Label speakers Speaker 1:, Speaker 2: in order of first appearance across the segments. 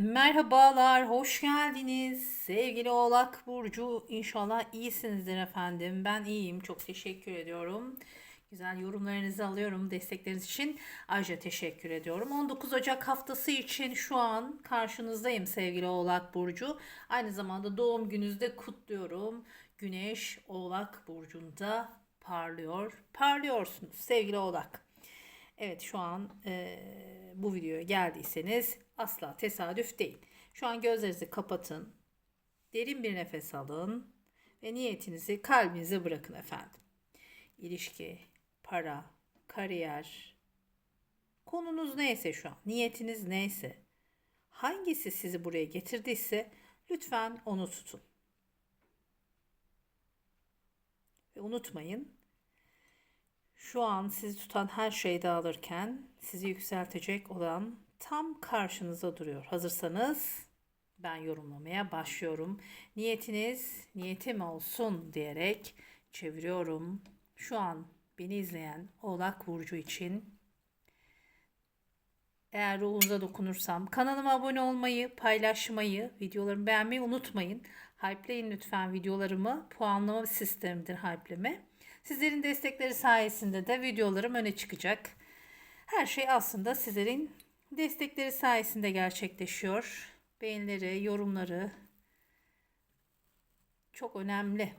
Speaker 1: Merhabalar, hoş geldiniz. Sevgili Oğlak Burcu, inşallah iyisinizdir efendim. Ben iyiyim, çok teşekkür ediyorum. Güzel yorumlarınızı alıyorum destekleriniz için. Ayrıca teşekkür ediyorum. 19 Ocak haftası için şu an karşınızdayım sevgili Oğlak Burcu. Aynı zamanda doğum gününüzü de kutluyorum. Güneş Oğlak Burcu'nda parlıyor. Parlıyorsunuz sevgili Oğlak. Evet şu an eee, bu videoya geldiyseniz asla tesadüf değil. Şu an gözlerinizi kapatın. Derin bir nefes alın ve niyetinizi kalbinize bırakın efendim. İlişki, para, kariyer, konunuz neyse şu an, niyetiniz neyse, hangisi sizi buraya getirdiyse lütfen onu tutun. Ve unutmayın şu an sizi tutan her şey dağılırken sizi yükseltecek olan tam karşınızda duruyor. Hazırsanız ben yorumlamaya başlıyorum. Niyetiniz niyetim olsun diyerek çeviriyorum. Şu an beni izleyen Oğlak Burcu için eğer ruhunuza dokunursam kanalıma abone olmayı, paylaşmayı, videolarımı beğenmeyi unutmayın. Hype'leyin lütfen videolarımı. Puanlama sistemidir Hype'leme. Sizlerin destekleri sayesinde de videolarım öne çıkacak. Her şey aslında sizlerin destekleri sayesinde gerçekleşiyor. Beğenileri, yorumları çok önemli.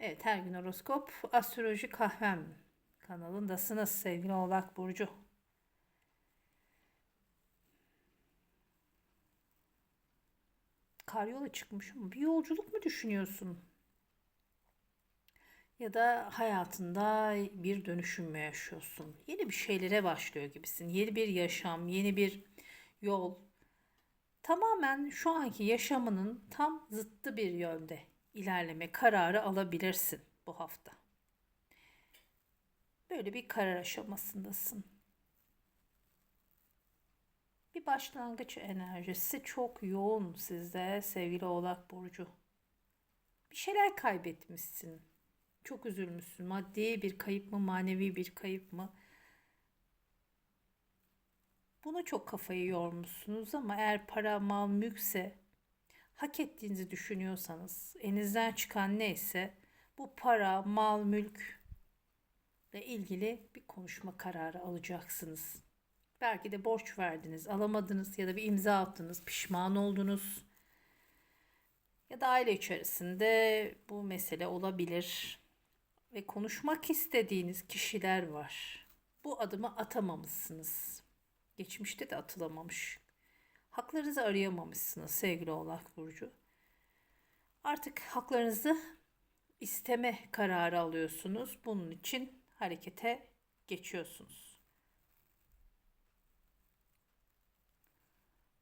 Speaker 1: Evet her gün horoskop astroloji kahvem kanalındasınız sevgili Oğlak Burcu. Karyola çıkmışım. Bir yolculuk mu düşünüyorsun? Ya da hayatında bir dönüşüm yaşıyorsun? Yeni bir şeylere başlıyor gibisin. Yeni bir yaşam, yeni bir yol. Tamamen şu anki yaşamının tam zıttı bir yönde ilerleme kararı alabilirsin bu hafta. Böyle bir karar aşamasındasın. Bir başlangıç enerjisi çok yoğun sizde sevgili Oğlak Burcu. Bir şeyler kaybetmişsin. Çok üzülmüşsün. Maddi bir kayıp mı, manevi bir kayıp mı? Buna çok kafayı yormuşsunuz ama eğer para, mal, mülkse hak ettiğinizi düşünüyorsanız, elinizden çıkan neyse bu para, mal, mülk ile ilgili bir konuşma kararı alacaksınız. Belki de borç verdiniz, alamadınız ya da bir imza attınız, pişman oldunuz. Ya da aile içerisinde bu mesele olabilir ve konuşmak istediğiniz kişiler var. Bu adımı atamamışsınız. Geçmişte de atılamamış. Haklarınızı arayamamışsınız sevgili Oğlak Burcu. Artık haklarınızı isteme kararı alıyorsunuz. Bunun için harekete geçiyorsunuz.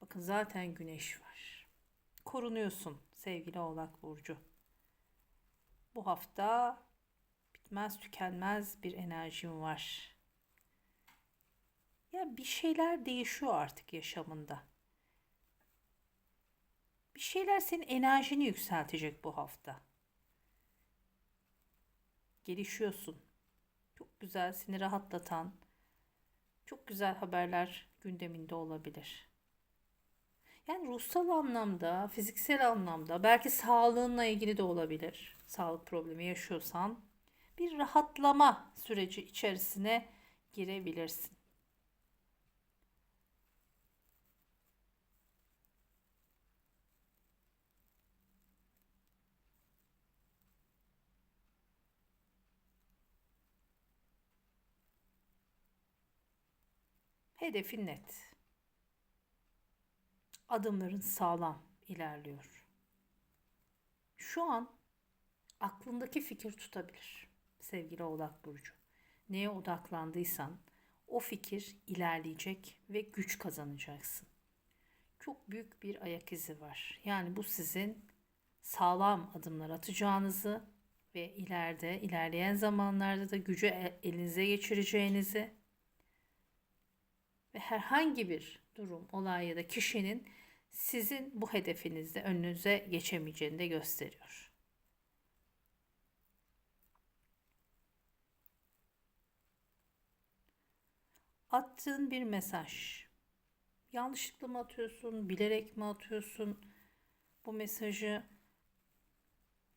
Speaker 1: Bakın zaten güneş var. Korunuyorsun sevgili Oğlak Burcu. Bu hafta bitmez tükenmez bir enerjim var. Ya bir şeyler değişiyor artık yaşamında. Bir şeyler senin enerjini yükseltecek bu hafta. Gelişiyorsun. Çok güzel, seni rahatlatan, çok güzel haberler gündeminde olabilir. Yani ruhsal anlamda, fiziksel anlamda, belki sağlığınla ilgili de olabilir. Sağlık problemi yaşıyorsan bir rahatlama süreci içerisine girebilirsin. Hedefin net. Adımların sağlam ilerliyor. Şu an aklındaki fikir tutabilir sevgili Oğlak Burcu. Neye odaklandıysan o fikir ilerleyecek ve güç kazanacaksın. Çok büyük bir ayak izi var. Yani bu sizin sağlam adımlar atacağınızı ve ileride, ilerleyen zamanlarda da gücü e- elinize geçireceğinizi ve herhangi bir durum, olay ya da kişinin sizin bu hedefinizde önünüze geçemeyeceğini de gösteriyor. Attığın bir mesaj Yanlışlıkla mı atıyorsun? Bilerek mi atıyorsun bu mesajı?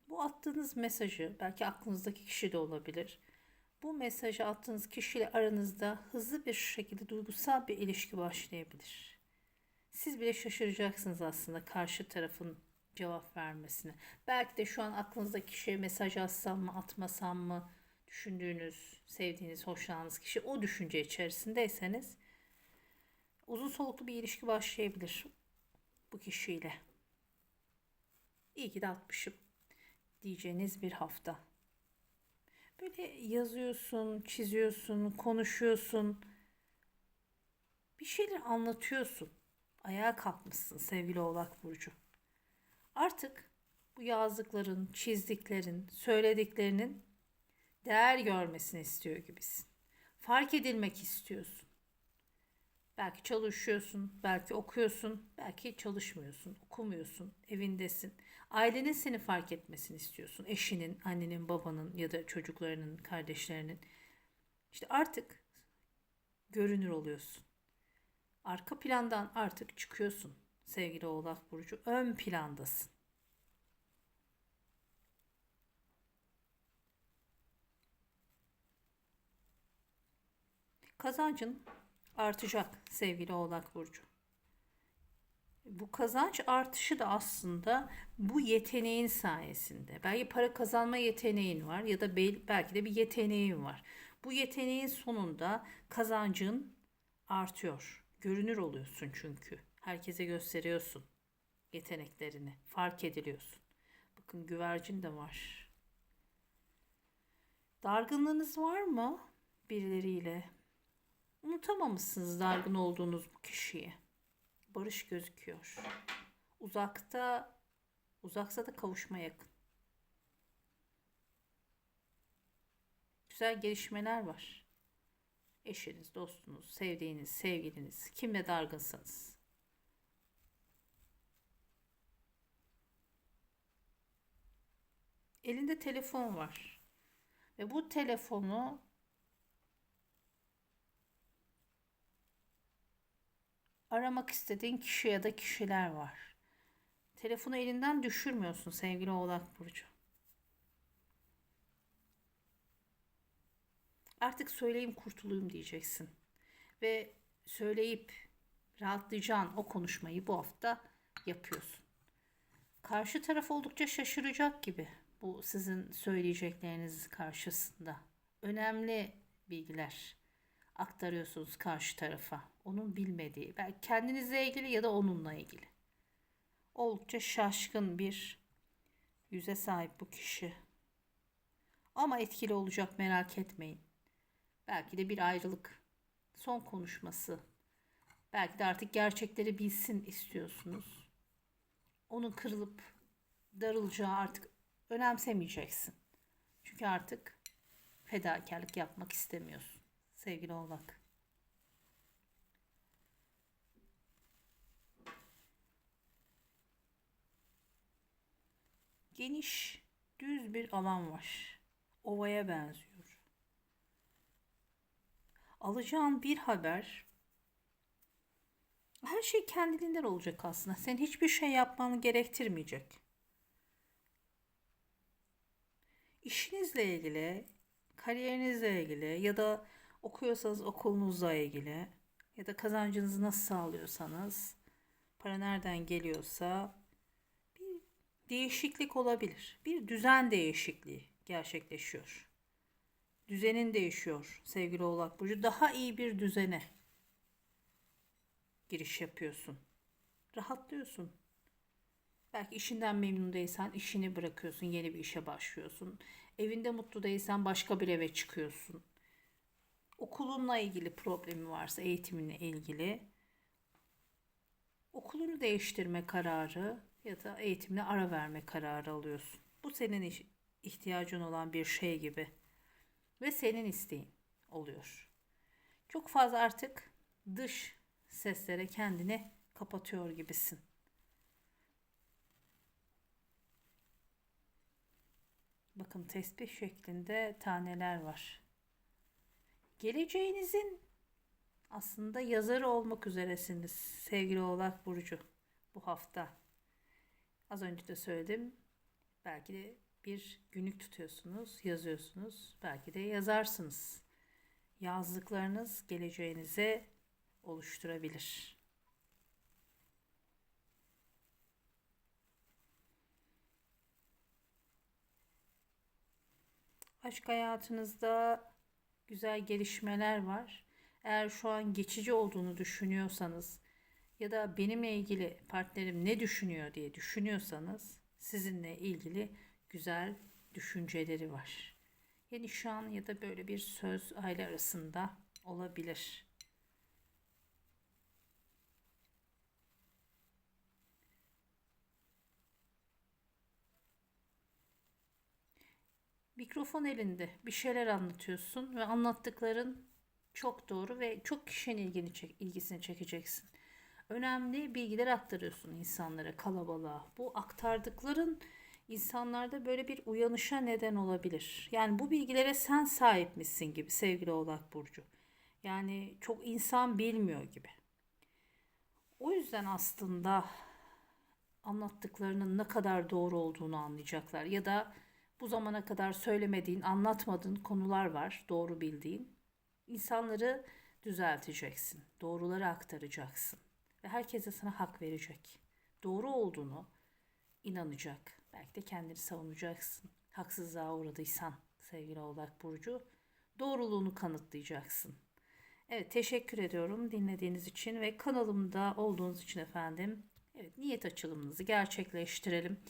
Speaker 1: Bu attığınız mesajı belki aklınızdaki kişi de olabilir. Bu mesajı attığınız kişiyle aranızda hızlı bir şekilde duygusal bir ilişki başlayabilir. Siz bile şaşıracaksınız aslında karşı tarafın cevap vermesine. Belki de şu an aklınızdaki kişiye mesaj atsam mı atmasam mı düşündüğünüz, sevdiğiniz, hoşlandığınız kişi o düşünce içerisindeyseniz uzun soluklu bir ilişki başlayabilir bu kişiyle. İyi ki de atmışım diyeceğiniz bir hafta. Böyle yazıyorsun, çiziyorsun, konuşuyorsun. Bir şeyler anlatıyorsun. Ayağa kalkmışsın sevgili Oğlak Burcu. Artık bu yazdıkların, çizdiklerin, söylediklerinin değer görmesini istiyor gibisin. Fark edilmek istiyorsun. Belki çalışıyorsun, belki okuyorsun, belki çalışmıyorsun, okumuyorsun, evindesin. Ailenin seni fark etmesini istiyorsun. Eşinin, annenin, babanın ya da çocuklarının, kardeşlerinin. İşte artık görünür oluyorsun. Arka plandan artık çıkıyorsun sevgili Oğlak Burcu. Ön plandasın. Kazancın artacak sevgili Oğlak Burcu. Bu kazanç artışı da aslında bu yeteneğin sayesinde. Belki para kazanma yeteneğin var ya da belki de bir yeteneğin var. Bu yeteneğin sonunda kazancın artıyor. Görünür oluyorsun çünkü. Herkese gösteriyorsun yeteneklerini. Fark ediliyorsun. Bakın güvercin de var. Dargınlığınız var mı birileriyle? Unutamamışsınız dargın olduğunuz bu kişiyi. Barış gözüküyor. Uzakta, uzaksa da kavuşma yakın. Güzel gelişmeler var. Eşiniz, dostunuz, sevdiğiniz, sevgiliniz, kimle dargınsanız. Elinde telefon var. Ve bu telefonu aramak istediğin kişi ya da kişiler var. Telefonu elinden düşürmüyorsun sevgili Oğlak Burcu. Artık söyleyeyim kurtulayım diyeceksin. Ve söyleyip rahatlayacağın o konuşmayı bu hafta yapıyorsun. Karşı taraf oldukça şaşıracak gibi bu sizin söyleyecekleriniz karşısında. Önemli bilgiler aktarıyorsunuz karşı tarafa. Onun bilmediği, belki kendinizle ilgili ya da onunla ilgili. Oldukça şaşkın bir yüze sahip bu kişi. Ama etkili olacak merak etmeyin. Belki de bir ayrılık son konuşması. Belki de artık gerçekleri bilsin istiyorsunuz. Onun kırılıp darılacağı artık önemsemeyeceksin. Çünkü artık fedakarlık yapmak istemiyorsun sevgili oğlak. Geniş, düz bir alan var. Ovaya benziyor. Alacağın bir haber her şey kendiliğinden olacak aslında. Sen hiçbir şey yapmanı gerektirmeyecek. İşinizle ilgili, kariyerinizle ilgili ya da okuyorsanız okulunuzla ilgili ya da kazancınızı nasıl sağlıyorsanız, para nereden geliyorsa bir değişiklik olabilir. Bir düzen değişikliği gerçekleşiyor. Düzenin değişiyor sevgili Oğlak Burcu. Daha iyi bir düzene giriş yapıyorsun. Rahatlıyorsun. Belki işinden memnun değilsen işini bırakıyorsun, yeni bir işe başlıyorsun. Evinde mutlu değilsen başka bir eve çıkıyorsun. Okulunla ilgili problemi varsa eğitiminle ilgili okulunu değiştirme kararı ya da eğitimle ara verme kararı alıyorsun. Bu senin ihtiyacın olan bir şey gibi ve senin isteğin oluyor. Çok fazla artık dış seslere kendini kapatıyor gibisin. Bakın tesbih şeklinde taneler var. Geleceğinizin aslında yazarı olmak üzeresiniz sevgili Oğlak Burcu bu hafta. Az önce de söyledim. Belki de bir günlük tutuyorsunuz, yazıyorsunuz. Belki de yazarsınız. Yazdıklarınız geleceğinize oluşturabilir. Aşk hayatınızda güzel gelişmeler var. Eğer şu an geçici olduğunu düşünüyorsanız ya da benimle ilgili partnerim ne düşünüyor diye düşünüyorsanız sizinle ilgili güzel düşünceleri var. Ya nişan ya da böyle bir söz aile arasında olabilir. Mikrofon elinde bir şeyler anlatıyorsun ve anlattıkların çok doğru ve çok kişinin ilgini çek, ilgisini çekeceksin. Önemli bilgiler aktarıyorsun insanlara, kalabalığa. Bu aktardıkların insanlarda böyle bir uyanışa neden olabilir. Yani bu bilgilere sen sahipmişsin gibi sevgili Oğlak Burcu. Yani çok insan bilmiyor gibi. O yüzden aslında anlattıklarının ne kadar doğru olduğunu anlayacaklar ya da bu zamana kadar söylemediğin, anlatmadığın konular var, doğru bildiğin. İnsanları düzelteceksin, doğruları aktaracaksın ve herkese sana hak verecek. Doğru olduğunu inanacak. Belki de kendini savunacaksın. Haksızlığa uğradıysan sevgili Oğlak Burcu doğruluğunu kanıtlayacaksın. Evet teşekkür ediyorum dinlediğiniz için ve kanalımda olduğunuz için efendim. Evet niyet açılımınızı gerçekleştirelim.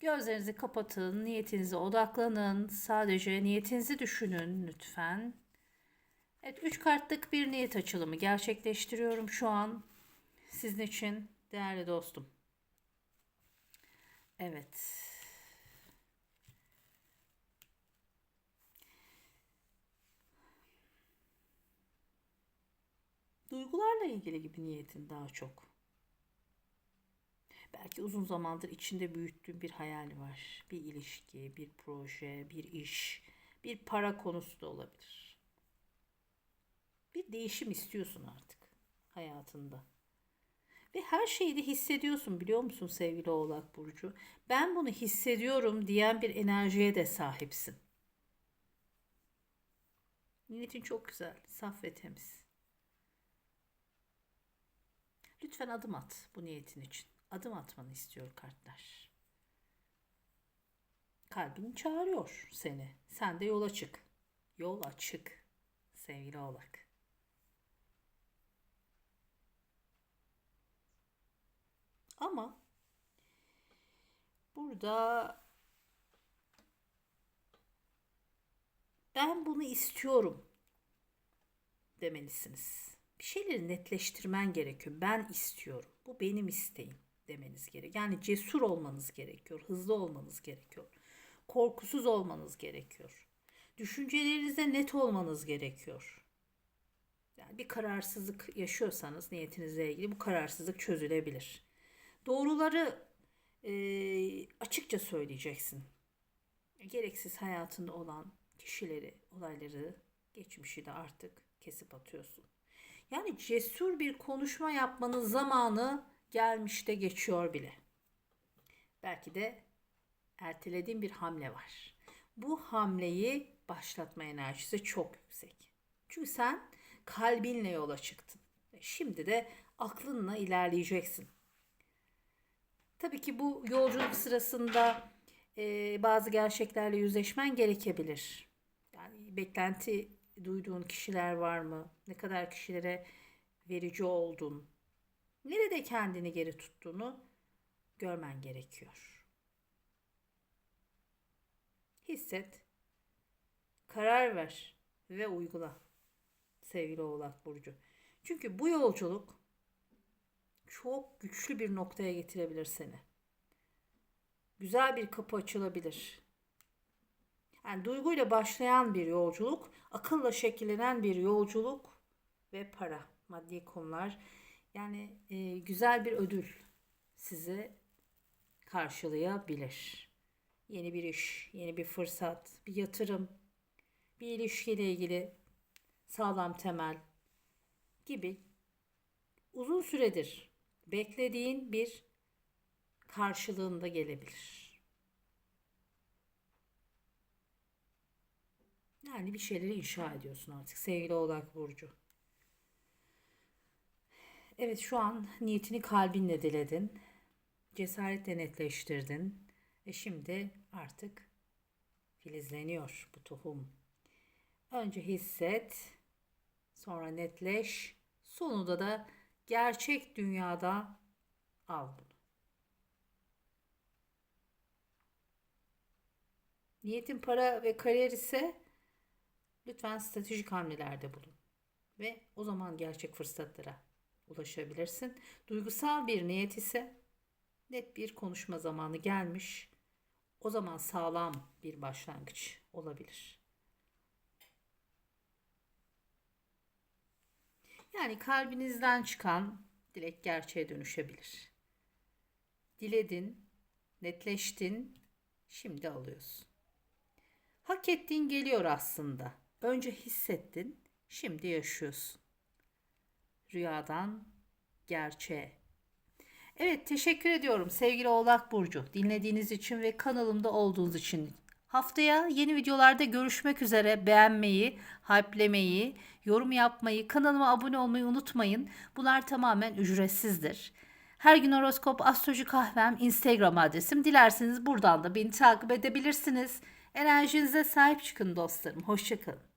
Speaker 1: Gözlerinizi kapatın, niyetinize odaklanın. Sadece niyetinizi düşünün lütfen. Evet, 3 kartlık bir niyet açılımı gerçekleştiriyorum şu an. Sizin için değerli dostum. Evet. Duygularla ilgili gibi niyetin daha çok. Belki uzun zamandır içinde büyüttüğün bir hayal var. Bir ilişki, bir proje, bir iş, bir para konusu da olabilir. Bir değişim istiyorsun artık hayatında. Ve her şeyi de hissediyorsun biliyor musun sevgili Oğlak Burcu? Ben bunu hissediyorum diyen bir enerjiye de sahipsin. Niyetin çok güzel, saf ve temiz. Lütfen adım at bu niyetin için. Adım atmanı istiyor kartlar. Kalbin çağırıyor seni. Sen de yola çık. Yol açık sevgili Oğlak. Ama burada ben bunu istiyorum demelisiniz. Bir şeyleri netleştirmen gerekiyor. Ben istiyorum. Bu benim isteğim demeniz gerek. Yani cesur olmanız gerekiyor. Hızlı olmanız gerekiyor. Korkusuz olmanız gerekiyor. Düşüncelerinizde net olmanız gerekiyor. Yani bir kararsızlık yaşıyorsanız niyetinizle ilgili bu kararsızlık çözülebilir. Doğruları e, açıkça söyleyeceksin. Gereksiz hayatında olan kişileri, olayları, geçmişi de artık kesip atıyorsun. Yani cesur bir konuşma yapmanın zamanı gelmiş de geçiyor bile. Belki de ertelediğin bir hamle var. Bu hamleyi başlatma enerjisi çok yüksek. Çünkü sen kalbinle yola çıktın. Şimdi de aklınla ilerleyeceksin. Tabii ki bu yolculuk sırasında e, bazı gerçeklerle yüzleşmen gerekebilir. Yani beklenti duyduğun kişiler var mı? Ne kadar kişilere verici oldun? Nerede kendini geri tuttuğunu görmen gerekiyor. Hisset, karar ver ve uygula sevgili Oğlak Burcu. Çünkü bu yolculuk çok güçlü bir noktaya getirebilir seni. Güzel bir kapı açılabilir. Yani duyguyla başlayan bir yolculuk, akılla şekillenen bir yolculuk ve para, maddi konular. Yani e, güzel bir ödül sizi karşılayabilir. Yeni bir iş, yeni bir fırsat, bir yatırım, bir ilişkiyle ilgili sağlam temel gibi uzun süredir beklediğin bir karşılığında gelebilir. Yani bir şeyleri inşa ediyorsun artık sevgili Oğlak Burcu. Evet şu an niyetini kalbinle diledin. Cesaretle netleştirdin. Ve şimdi artık filizleniyor bu tohum. Önce hisset, sonra netleş, sonunda da gerçek dünyada al bunu. Niyetin para ve kariyer ise lütfen stratejik hamlelerde bulun. Ve o zaman gerçek fırsatlara ulaşabilirsin. Duygusal bir niyet ise net bir konuşma zamanı gelmiş. O zaman sağlam bir başlangıç olabilir. Yani kalbinizden çıkan dilek gerçeğe dönüşebilir. Diledin, netleştin, şimdi alıyorsun. Hak ettiğin geliyor aslında. Önce hissettin, şimdi yaşıyorsun. Rüyadan gerçeğe. Evet teşekkür ediyorum sevgili Oğlak Burcu dinlediğiniz için ve kanalımda olduğunuz için. Haftaya yeni videolarda görüşmek üzere beğenmeyi, hype'lemeyi, yorum yapmayı, kanalıma abone olmayı unutmayın. Bunlar tamamen ücretsizdir. Her gün horoskop astroloji kahvem Instagram adresim. Dilerseniz buradan da beni takip edebilirsiniz. Enerjinize sahip çıkın dostlarım. Hoşçakalın.